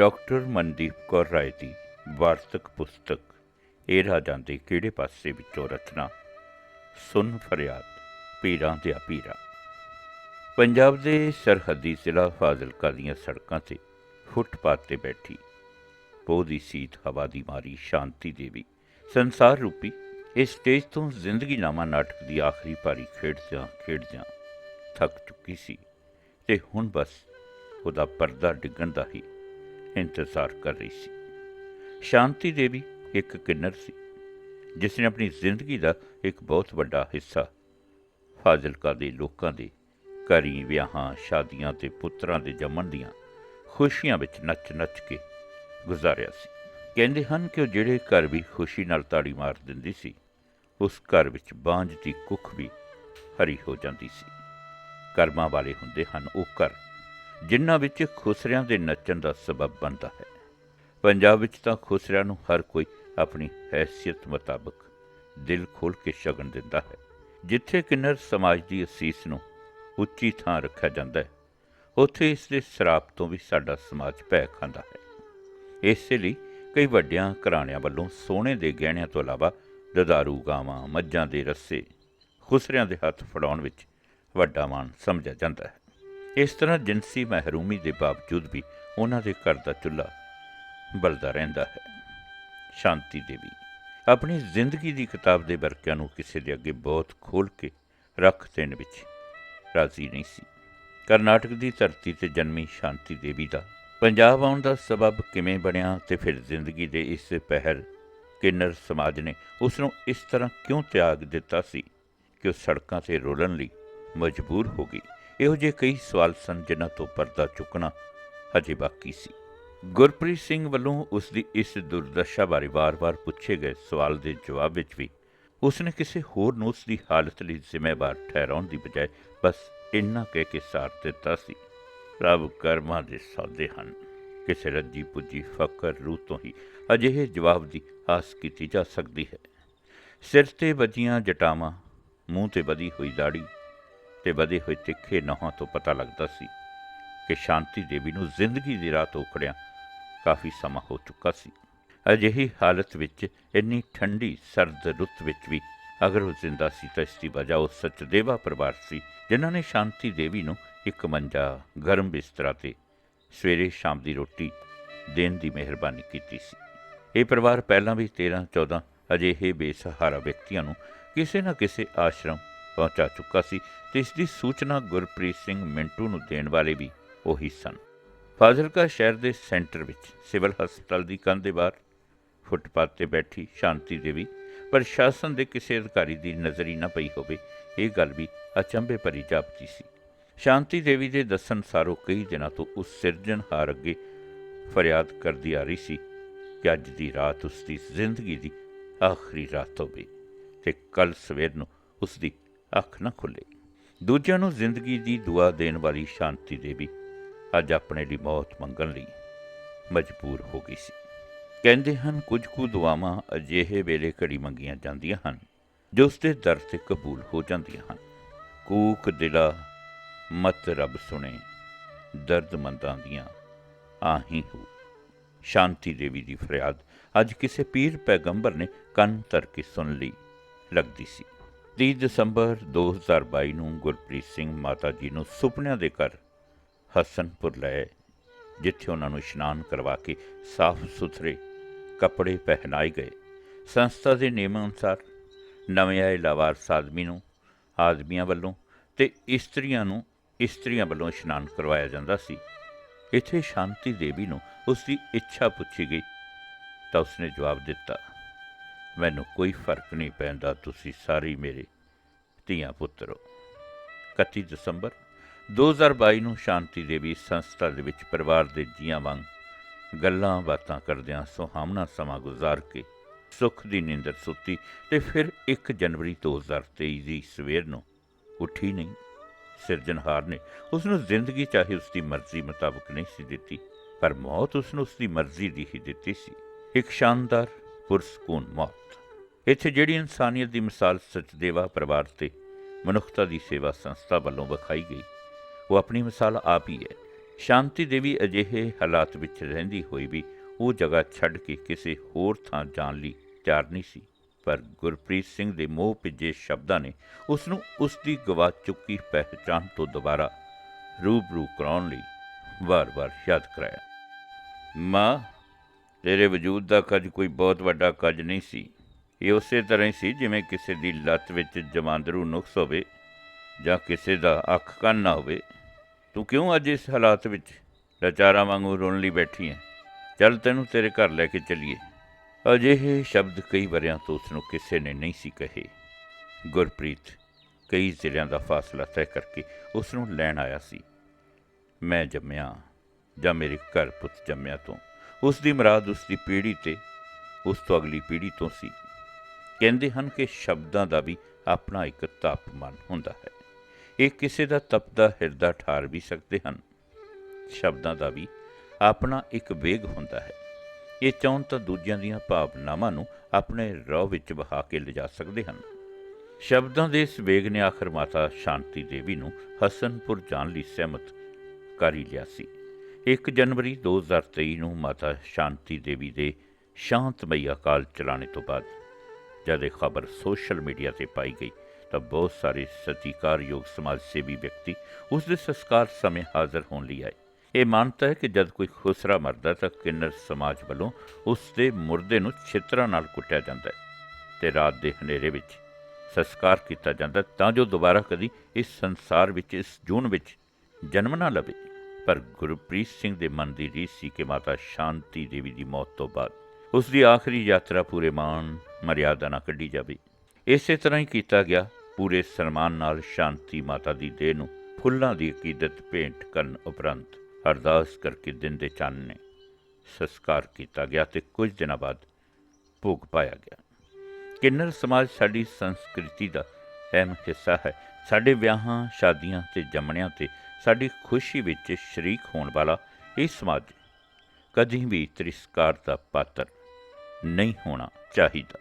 Doctor Mandeep Kaur Rai ਦੀ ਵਾਰਤਕ ਪੁਸਤਕ, ਇਹ ਰਾਜਾਂ ਦੇ ਕਿਹੜੇ ਪਾਸੇ ਵਿੱਚੋਂ ਰਚਨਾ? ਸੁਨ ਫਰਿਆਦ, ਪੀਰਾਂ ਦੇ ਪੀਰਾ। ਪੰਜਾਬ ਦੇ ਸਰਹੱਦੀ ਜ਼ਿਲ੍ਹਾ ਫਾਜ਼ਿਲਕਾ ਦੀਆਂ ਸੜਕਾਂ ਤੇ ਫੁੱਟਪਾਥ ਤੇ ਬੈਠੀ ਪੋਹ ਦੀ ਸੀਤ ਹਵਾ ਦੀ ਮਾਰੀ ਸ਼ਾਂਤੀ ਦੇਵੀ। ਸੰਸਾਰ ਰੂਪੀ, ਇਸ ਸਟੇਜ ਤੋਂ ਜ਼ਿੰਦਗੀ ਨਾਮਾ ਨਾਟਕ ਦੀ ਆਖਰੀ ਪਾਰੀ ਖੇਡਦਿਆਂ ਖੇਡਦਿਆਂ ਥੱਕ ਚੁੱਕੀ ਸੀ ਤੇ ਹੁਣ ਬਸ ਉਹਦਾ ਪਰਦਾ ਡਿੱਗਣ ਦਾ ਹੀ ਇੰਤਜ਼ਾਰ ਕਰ ਰਹੀ ਸੀ। ਸ਼ਾਂਤੀ ਦੇਵੀ ਇੱਕ ਕਿੰਨਰ ਸੀ ਜਿਸ ਨੇ ਆਪਣੀ ਜ਼ਿੰਦਗੀ ਦਾ ਇੱਕ ਬਹੁਤ ਵੱਡਾ ਹਿੱਸਾ ਫਾਜ਼ਿਲਕਾ ਦੇ ਲੋਕਾਂ ਦੇ ਘਰੀ ਵਿਆਹਾਂ, ਸ਼ਾਦੀਆਂ ਤੇ ਪੁੱਤਰਾਂ ਦੇ ਜੰਮਣ ਦੀਆਂ ਖੁਸ਼ੀਆਂ ਵਿੱਚ ਨੱਚ-ਨੱਚ ਕੇ ਗੁਜ਼ਾਰਿਆ ਸੀ। ਕਹਿੰਦੇ ਹਨ ਕਿ ਉਹ ਜਿਹੜੇ ਘਰ ਵੀ ਖੁਸ਼ੀ ਨਾਲ ਤਾੜੀ ਮਾਰ ਦਿੰਦੀ ਸੀ, ਉਸ ਘਰ ਵਿੱਚ ਬਾਂਝ ਦੀ ਕੁੱਖ ਵੀ ਹਰੀ ਹੋ ਜਾਂਦੀ ਸੀ। ਕਰਮਾਂ ਵਾਲੇ ਹੁੰਦੇ ਹਨ ਉਹ ਘਰ। ਜਿਨ੍ਹਾਂ ਵਿੱਚ ਖੁਸਰਿਆਂ ਦੇ ਨੱਚਣ ਦਾ ਸਬਬ ਬਣਦਾ ਹੈ। ਪੰਜਾਬ ਵਿੱਚ ਤਾਂ ਖੁਸਰਿਆਂ ਨੂੰ ਹਰ ਕੋਈ ਆਪਣੀ ਹੈਸੀਅਤ ਮੁਤਾਬਕ ਦਿਲ ਖੋਲ ਕੇ ਸ਼ਗਨ ਦਿੰਦਾ ਹੈ। ਜਿੱਥੇ ਕਿੰਨਰ ਸਮਾਜ ਦੀ ਅਸੀਸ ਨੂੰ ਉੱਚੀ ਥਾਂ ਰੱਖਿਆ ਜਾਂਦਾ ਹੈ, ਉੱਥੇ ਇਸ ਦੇ ਸਰਾਪ ਤੋਂ ਵੀ ਸਾਡਾ ਸਮਾਜ ਭੈ ਖਾਂਦਾ ਹੈ। ਇਸੇ ਲਈ ਕਈ ਵੱਡਿਆਂ ਘਰਾਣਿਆਂ ਵੱਲੋਂ ਸੋਨੇ ਦੇ ਗਹਿਣਿਆਂ ਤੋਂ ਇਲਾਵਾ ਦਦਾਰੂ ਗਾਵਾਂ, ਮੱਝਾਂ ਦੇ ਰੱਸੇ ਖੁਸਰਿਆਂ ਦੇ ਹੱਥ ਫੜਾਉਣ ਵਿੱਚ ਵੱਡਾ ਮਾਣ ਸਮਝਿਆ ਜਾਂਦਾ ਹੈ। ਇਸ ਤਰ੍ਹਾਂ ਜਿਨਸੀ ਮਹਿਰੂਮੀ ਦੇ ਬਾਵਜੂਦ ਵੀ ਉਹਨਾਂ ਦੇ ਘਰ ਦਾ ਚੁੱਲ੍ਹਾ ਬਲਦਾ ਰਹਿੰਦਾ ਹੈ। ਸ਼ਾਂਤੀ ਦੇਵੀ ਆਪਣੀ ਜ਼ਿੰਦਗੀ ਦੀ ਕਿਤਾਬ ਦੇ ਵਰਕਿਆਂ ਨੂੰ ਕਿਸੇ ਦੇ ਅੱਗੇ ਬਹੁਤ ਖੋਲ ਕੇ ਰੱਖ ਦੇਣ ਵਿੱਚ ਰਾਜ਼ੀ ਨਹੀਂ ਸੀ। ਕਰਨਾਟਕ ਦੀ ਧਰਤੀ ਤੇ ਜਨਮੀ ਸ਼ਾਂਤੀ ਦੇਵੀ ਦਾ ਪੰਜਾਬ ਆਉਣ ਦਾ ਸਬਬ ਕਿਵੇਂ ਬਣਿਆ ਤੇ ਫਿਰ ਜ਼ਿੰਦਗੀ ਦੇ ਇਸ ਪਹਿਰ ਕਿੰਨਰ ਸਮਾਜ ਨੇ ਉਸ ਨੂੰ ਇਸ ਤਰ੍ਹਾਂ ਕਿਉਂ ਤਿਆਗ ਦਿੱਤਾ ਸੀ ਕਿ ਉਹ ਸੜਕਾਂ ਤੇ ਰੋਲਣ ਲਈ ਮਜਬੂਰ ਹੋ ਗਈ? ਇਹੋ ਜਿਹੇ ਕਈ ਸਵਾਲ ਸਨ ਜਿਨ੍ਹਾਂ ਤੋਂ ਪਰਦਾ ਚੁੱਕਣਾ ਹਜੇ ਬਾਕੀ ਸੀ। ਗੁਰਪ੍ਰੀਤ ਸਿੰਘ ਵੱਲੋਂ ਉਸ ਦੀ ਇਸ ਦੁਰਦਸ਼ਾ ਬਾਰੇ ਵਾਰ-ਵਾਰ ਪੁੱਛੇ ਗਏ ਸਵਾਲ ਦੇ ਜਵਾਬ ਵਿੱਚ ਵੀ ਉਸਨੇ ਕਿਸੇ ਹੋਰ ਨੂੰ ਉਸ ਦੀ ਹਾਲਤ ਲਈ ਜ਼ਿੰਮੇਵਾਰ ਠਹਿਰਾਉਣ ਦੀ ਬਜਾਏ ਬਸ ਇੰਨਾ ਕਹਿ ਕੇ ਸਾਰ ਦਿੱਤਾ ਸੀ। ਰੱਬ ਕਰਮਾਂ ਦੇ ਸੌਦੇ ਹਨ। ਕਿਸੇ ਰੱਜੀ ਪੁੱਜੀ ਫਕਰ ਰੂਹ ਤੋਂ ਹੀ ਅਜਿਹੇ ਜਵਾਬ ਦੀ ਆਸ ਕੀਤੀ ਜਾ ਸਕਦੀ ਹੈ। ਸਿਰ ਤੇ ਵੱਜੀਆਂ ਜਟਾਵਾਂ, ਮੂੰਹ ਤੇ ਵਧੀ ਹੋਈ ਦਾੜੀ ਤੇ ਵਧੇ ਹੋਏ ਤਿੱਖੇ ਨਹਾਂ ਤੋਂ ਪਤਾ ਲੱਗਦਾ ਸੀ ਕਿ ਸ਼ਾਂਤੀ ਦੇਵੀ ਨੂੰ ਜ਼ਿੰਦਗੀ ਦੀ ਰਾਹ ਤੋਂ ਉਖੜਿਆ ਕਾਫੀ ਸਮਾਂ ਹੋ ਚੁੱਕਾ ਸੀ। ਅਜਿਹੀ ਹਾਲਤ ਵਿੱਚ ਇੰਨੀ ਠੰਡੀ ਸਰਦ ਰੁੱਤ ਵਿੱਚ ਵੀ ਅਗਰ ਉਹ ਜ਼ਿੰਦਾ ਸੀ ਤਾਂ ਇਸ ਦੀ ਵਜ੍ਹਾ ਉਹ ਸਚਦੇਵਾ ਪਰਿਵਾਰ ਸੀ, ਜਿਨ੍ਹਾਂ ਨੇ ਸ਼ਾਂਤੀ ਦੇਵੀ ਨੂੰ ਇੱਕ ਮੰਜਾ ਗਰਮ ਬਿਸਤਰਾ ਤੇ ਸਵੇਰੇ ਸ਼ਾਮ ਦੀ ਰੋਟੀ ਦੇਣ ਦੀ ਮਿਹਰਬਾਨੀ ਕੀਤੀ ਸੀ। ਇਹ ਪਰਿਵਾਰ ਪਹਿਲਾਂ ਵੀ 13 14 ਅਜਿਹੇ ਬੇਸਹਾਰਾ ਵਿਅਕਤੀਆਂ ਨੂੰ ਕਿਸੇ ਨਾ ਕਿਸੇ ਆਸ਼ਰਮ ਪਹੁੰਚਾ ਚੁੱਕਾ ਸੀ ਤੇ ਇਸ ਦੀ ਸੂਚਨਾ ਗੁਰਪ੍ਰੀਤ ਸਿੰਘ ਮਿੰਟੂ ਨੂੰ ਦੇਣ ਵਾਲੇ ਵੀ ਉਹੀ ਸਨ। ਫਾਜ਼ਿਲਕਾ ਸ਼ਹਿਰ ਦੇ ਸੈਂਟਰ ਵਿੱਚ ਸਿਵਲ ਹਸਪਤਾਲ ਦੀ ਕੰਧ ਦੇ ਬਾਹਰ ਫੁੱਟਪਾਥ ਤੇ ਬੈਠੀ ਸ਼ਾਂਤੀ ਦੇਵੀ, ਪ੍ਰਸ਼ਾਸਨ ਦੇ ਕਿਸੇ ਅਧਿਕਾਰੀ ਦੀ ਨਜ਼ਰੀ ਨਾ ਪਈ ਹੋਵੇ, ਇਹ ਗੱਲ ਵੀ ਅਚੰਭੇ ਭਰੀ ਜਾਪਦੀ ਸੀ। ਸ਼ਾਂਤੀ ਦੇਵੀ ਦੇ ਦੱਸਣ ਸਾਰੋ ਕਈ ਦਿਨਾਂ ਤੋਂ ਉਸ ਸਿਰਜਣਹਾਰ ਅੱਗੇ ਫਰਿਆਦ ਕਰਦੀ ਆ ਰਹੀ ਸੀ ਕਿ ਅੱਜ ਦੀ ਰਾਤ ਉਸ ਦੀ ਜ਼ਿੰਦਗੀ ਦੀ ਆਖਰੀ ਰਾਤ ਹੋਵੇ ਤੇ ਕੱਲ ਸਵੇਰ ਨੂੰ ਉਸ ਦੀ ਅੱਖ ਨਾ ਖੁੱਲੇ। ਦੂਜਿਆਂ ਨੂੰ ਜ਼ਿੰਦਗੀ ਦੀ ਦੁਆ ਦੇਣ ਵਾਲੀ ਸ਼ਾਂਤੀ ਦੇਵੀ ਅੱਜ ਆਪਣੇ ਲਈ ਮੌਤ ਮੰਗਣ ਲਈ ਮਜਬੂਰ ਹੋ ਗਈ ਸੀ। ਕਹਿੰਦੇ ਹਨ, ਕੁਝ ਕੁ ਦੁਆਵਾਂ ਅਜਿਹੇ ਵੇਲੇ ਘੜੀ ਮੰਗੀਆਂ ਜਾਂਦੀਆਂ ਹਨ, ਜੋ ਉਸ ਦੇ ਦਰ ਤੇ ਕਬੂਲ ਹੋ ਜਾਂਦੀਆਂ ਹਨ। ਕੂਕ ਦਿਲਾ, ਮਤ ਰੱਬ ਸੁਣੇ ਦਰਦਮੰਦਾਂ ਦੀਆਂ ਆਹੀ ਹੋ। ਸ਼ਾਂਤੀ ਦੇਵੀ ਦੀ ਫਰਿਆਦ ਅੱਜ ਕਿਸੇ ਪੀਰ ਪੈਗੰਬਰ ਨੇ ਕੰਨ ਧਰ ਕੇ ਸੁਣ ਲਈ, ਲੱਗਦੀ ਸੀ। 30 ਦਸੰਬਰ 2022 ਨੂੰ ਗੁਰਪ੍ਰੀਤ ਸਿੰਘ ਮਾਤਾ ਜੀ ਨੂੰ ਸੁਪਨਿਆਂ ਦੇ ਘਰ ਹਸਨਪੁਰ ਲਏ ਜਿੱਥੇ ਉਹਨਾਂ ਨੂੰ ਇਸ਼ਨਾਨ ਕਰਵਾ ਕੇ ਸਾਫ਼ ਸੁਥਰੇ ਕੱਪੜੇ ਪਹਿਨਾਏ ਗਏ। ਸੰਸਥਾ ਦੇ ਨਿਯਮ ਅਨੁਸਾਰ ਨਵੇਂ ਆਏ ਲਾਵਾਰਸ ਆਦਮੀ ਨੂੰ ਆਦਮੀਆਂ ਵੱਲੋਂ ਤੇ ਇਸਤਰੀਆਂ ਨੂੰ ਇਸਤਰੀਆਂ ਵੱਲੋਂ ਇਸ਼ਨਾਨ ਕਰਵਾਇਆ ਜਾਂਦਾ ਸੀ। ਇੱਥੇ ਸ਼ਾਂਤੀ ਦੇਵੀ ਨੂੰ ਉਸ ਦੀ ਇੱਛਾ ਪੁੱਛੀ ਗਈ ਤਾਂ ਉਸਨੇ ਜਵਾਬ ਦਿੱਤਾ ਮੈਨੂੰ ਕੋਈ ਫ਼ਰਕ ਨਹੀਂ ਪੈਂਦਾ, ਤੁਸੀਂ ਸਾਰੇ ਮੇਰੇ ਧੀਆਂ ਪੁੱਤਰ ਹੋ। 31 ਦਸੰਬਰ 2022 ਨੂੰ ਸ਼ਾਂਤੀ ਦੇਵੀ ਸੰਸਥਾ ਦੇ ਵਿੱਚ ਪਰਿਵਾਰ ਦੇ ਜੀਆਂ ਵਾਂਗ ਗੱਲਾਂ ਬਾਤਾਂ ਕਰਦਿਆਂ ਸੁਹਾਵਣਾ ਸਮਾਂ ਗੁਜ਼ਾਰ ਕੇ ਸੁੱਖ ਦੀ ਨੀਂਦਰ ਸੁੱਤੀ ਤੇ ਫਿਰ 1 ਜਨਵਰੀ 2023 ਦੀ ਸਵੇਰ ਨੂੰ ਉੱਠੀ ਨਹੀਂ। ਸਿਰਜਣਹਾਰ ਨੇ ਉਸ ਨੂੰ ਜ਼ਿੰਦਗੀ ਚਾਹੇ ਉਸ ਦੀ ਮਰਜ਼ੀ ਮੁਤਾਬਕ ਨਹੀਂ ਸੀ ਦਿੱਤੀ, ਪਰ ਮੌਤ ਉਸ ਨੂੰ ਉਸ ਦੀ ਮਰਜ਼ੀ ਦੀ ਹੀ ਦਿੱਤੀ ਸੀ। ਇੱਕ ਸ਼ਾਨਦਾਰ ਪੁਰਸਕੂਨ ਮੌਤ। ਇੱਥੇ ਜਿਹੜੀ ਇਨਸਾਨੀਅਤ ਦੀ ਮਿਸਾਲ ਸਚਦੇਵਾ ਪਰਿਵਾਰ ਤੇ ਮਨੁੱਖਤਾ ਦੀ ਸੇਵਾ ਸੰਸਥਾ ਵੱਲੋਂ ਵਿਖਾਈ ਗਈ, ਉਹ ਆਪਣੀ ਮਿਸਾਲ ਆਪ ਹੀ ਹੈ। ਸ਼ਾਂਤੀ ਦੇਵੀ ਅਜਿਹੇ ਹਾਲਾਤ ਵਿੱਚ ਰਹਿੰਦੀ ਹੋਈ ਵੀ ਉਹ ਜਗ੍ਹਾ ਛੱਡ ਕੇ ਕਿਸੇ ਹੋਰ ਥਾਂ ਜਾਣ ਲਈ ਤਿਆਰ ਨਹੀਂ ਸੀ। ਪਰ ਗੁਰਪ੍ਰੀਤ ਸਿੰਘ ਦੇ ਮੋਹ ਭਿੱਜੇ ਸ਼ਬਦਾਂ ਨੇ ਉਸ ਨੂੰ ਉਸ ਦੀ ਗਵਾ ਚੁੱਕੀ ਪਹਿਚਾਨ ਤੋਂ ਦੁਬਾਰਾ ਰੂਬਰੂ ਕਰਾਉਣ ਲਈ ਵਾਰ-ਵਾਰ ਯਾਦ ਕਰਾਇਆ। ਮਾਂ ਤੇਰੇ ਵਜੂਦ ਦਾ ਕੱਜ ਕੋਈ ਬਹੁਤ ਵੱਡਾ ਕੱਜ ਨਹੀਂ ਸੀ। ਇਹ ਉਸੇ ਤਰ੍ਹਾਂ ਹੀ ਸੀ ਜਿਵੇਂ ਕਿਸੇ ਦੀ ਲੱਤ ਵਿੱਚ ਜਮਾਂਦਰੂ ਨੁਕਸ ਹੋਵੇ ਜਾਂ ਕਿਸੇ ਦਾ ਅੱਖ ਕੰਨ ਨਾ ਹੋਵੇ। ਤੂੰ ਕਿਉਂ ਅੱਜ ਇਸ ਹਾਲਾਤ ਵਿੱਚ ਲਾਚਾਰਾਂ ਵਾਂਗੂ ਰੋਣ ਲਈ ਬੈਠੀ ਹੈ ਚੱਲ ਤੈਨੂੰ ਤੇਰੇ ਘਰ ਲੈ ਕੇ ਚੱਲੀਏ। ਅਜਿਹੇ ਸ਼ਬਦ ਕਈ ਵਰਿਆਂ ਤੋਂ ਉਸ ਨੂੰ ਕਿਸੇ ਨੇ ਨਹੀਂ ਸੀ ਕਹੇ। ਗੁਰਪ੍ਰੀਤ ਕਈ ਜ਼ਿਲ੍ਹਿਆਂ ਦਾ ਫਾਸਲਾ ਤੈਅ ਕਰਕੇ ਉਸ ਨੂੰ ਲੈਣ ਆਇਆ ਸੀ। ਮੈਂ ਜੰਮਿਆ ਜਾਂ ਮੇਰੇ ਘਰ ਪੁੱਤ ਜੰਮਿਆ ਤੋਂ। ਉਸ ਦੀ ਮੁਰਾਦ ਉਸ ਦੀ ਪੀੜ੍ਹੀ ਤੇ ਉਸ ਤੋਂ ਅਗਲੀ ਪੀੜ੍ਹੀ ਤੋਂ ਸੀ। ਕਹਿੰਦੇ ਹਨ ਕਿ ਸ਼ਬਦਾਂ ਦਾ ਵੀ ਆਪਣਾ ਇੱਕ ਤਾਪਮਾਨ ਹੁੰਦਾ ਹੈ। ਇਹ ਕਿਸੇ ਦਾ ਤਪਦਾ, ਹਿਰਦਾ, ਠਾਰ ਵੀ ਸਕਦੇ ਹਨ। ਸ਼ਬਦਾਂ ਦਾ ਵੀ ਆਪਣਾ ਇੱਕ ਵੇਗ ਹੁੰਦਾ ਹੈ। ਇਹ ਚਾਹੁਣ ਤਾਂ ਦੂਜਿਆਂ ਦੀਆਂ ਭਾਵਨਾਵਾਂ ਨੂੰ ਆਪਣੇ ਰੋਹ ਵਿੱਚ ਵਹਾ ਕੇ ਲਿਜਾ ਸਕਦੇ ਹਨ। ਸ਼ਬਦਾਂ ਦੇ ਇਸ ਵੇਗ ਨੇ ਆਖਰ ਮਾਤਾ ਸ਼ਾਂਤੀ ਦੇਵੀ ਨੂੰ ਹਸਨਪੁਰ ਜਾਣ ਲਈ ਸਹਿਮਤ ਕਰ ਹੀ ਲਿਆ ਸੀ। 1 ਜਨਵਰੀ 2023 ਨੂੰ ਮਾਤਾ ਸ਼ਾਂਤੀ ਦੇਵੀ ਦੇ ਸ਼ਾਂਤਮਈ ਅਕਾਲ ਚਲਾਣੇ ਤੋਂ ਬਾਅਦ ਜਦ ਇਹ ਖਬਰ ਸੋਸ਼ਲ ਮੀਡੀਆ ਤੇ ਪਾਈ ਗਈ ਤਾਂ ਬਹੁਤ ਸਾਰੇ ਸਤਿਕਾਰਯੋਗ ਸਮਾਜ ਸੇਵੀ ਵਿਅਕਤੀ ਉਸ ਦੇ ਸੰਸਕਾਰ ਸਮੇਂ ਹਾਜ਼ਰ ਹੋਣ ਲਈ ਆਏ। ਇਹ ਮਾਨਤਾ ਹੈ ਕਿ ਜਦ ਕੋਈ ਖੁਸਰਾ ਮਰਦਾ ਤਾਂ ਕਿੰਨਰ ਸਮਾਜ ਵੱਲੋਂ ਉਸ ਦੇ ਮੁਰਦੇ ਨੂੰ ਛਿੱਤਰਾਂ ਨਾਲ ਕੁੱਟਿਆ ਜਾਂਦਾ ਹੈ ਤੇ ਰਾਤ ਦੇ ਹਨੇਰੇ ਵਿੱਚ ਸੰਸਕਾਰ ਕੀਤਾ ਜਾਂਦਾ ਤਾਂ ਜੋ ਦੁਬਾਰਾ ਕਦੀ ਇਸ ਸੰਸਾਰ ਵਿੱਚ, ਇਸ ਜੂਨ ਵਿੱਚ ਜਨਮ ਨਾ ਲਵੇ। ਪਰ ਗੁਰਪ੍ਰੀਤ ਸਿੰਘ ਦੇ ਮਨ ਦੀ ਰੀਸ ਸੀ ਕਿ ਮਾਤਾ ਸ਼ਾਂਤੀ ਦੇਵੀ ਦੀ ਮੌਤ ਤੋਂ ਬਾਅਦ ਉਸ ਦੀ ਆਖਰੀ ਯਾਤਰਾ ਪੂਰੇ ਮਾਣ, ਮਰਿਆਦਾ ਨਾਲ ਕੱਢੀ ਜਾਵੇ। ਇਸੇ ਤਰ੍ਹਾਂ ਹੀ ਕੀਤਾ ਗਿਆ। ਪੂਰੇ ਸਨਮਾਨ ਨਾਲ ਸ਼ਾਂਤੀ ਮਾਤਾ ਦੀ ਦੇਹ ਨੂੰ ਫੁੱਲਾਂ ਦੀ ਅਕੀਦਤ ਭੇਂਟ ਕਰਨ ਉਪਰੰਤ ਅਰਦਾਸ ਕਰਕੇ ਦਿਨ ਦੇ ਚਾਨਣੇ ਸੰਸਕਾਰ ਕੀਤਾ ਗਿਆ ਤੇ ਕੁਝ ਦਿਨਾਂ ਬਾਅਦ ਭੋਗ ਪਾਇਆ ਗਿਆ। ਕਿੰਨਰ ਸਮਾਜ ਸਾਡੀ ਸੰਸਕ੍ਰਿਤੀ ਦਾ ਅਹਿਮ ਹਿੱਸਾ ਹੈ। ਸਾਡੇ ਵਿਆਹਾਂ, ਸ਼ਾਦੀਆਂ ਤੇ ਜੰਮਣਿਆਂ ਤੇ ਸਾਡੀ ਖੁਸ਼ੀ ਵਿੱਚ ਸ਼ਰੀਕ ਹੋਣ ਵਾਲਾ ਇਹ ਸਮਾਜ ਕਦੀ ਵੀ ਤ੍ਰਿਸਕਾਰ ਦਾ ਪਾਤਰ ਨਹੀਂ ਹੋਣਾ ਚਾਹੀਦਾ।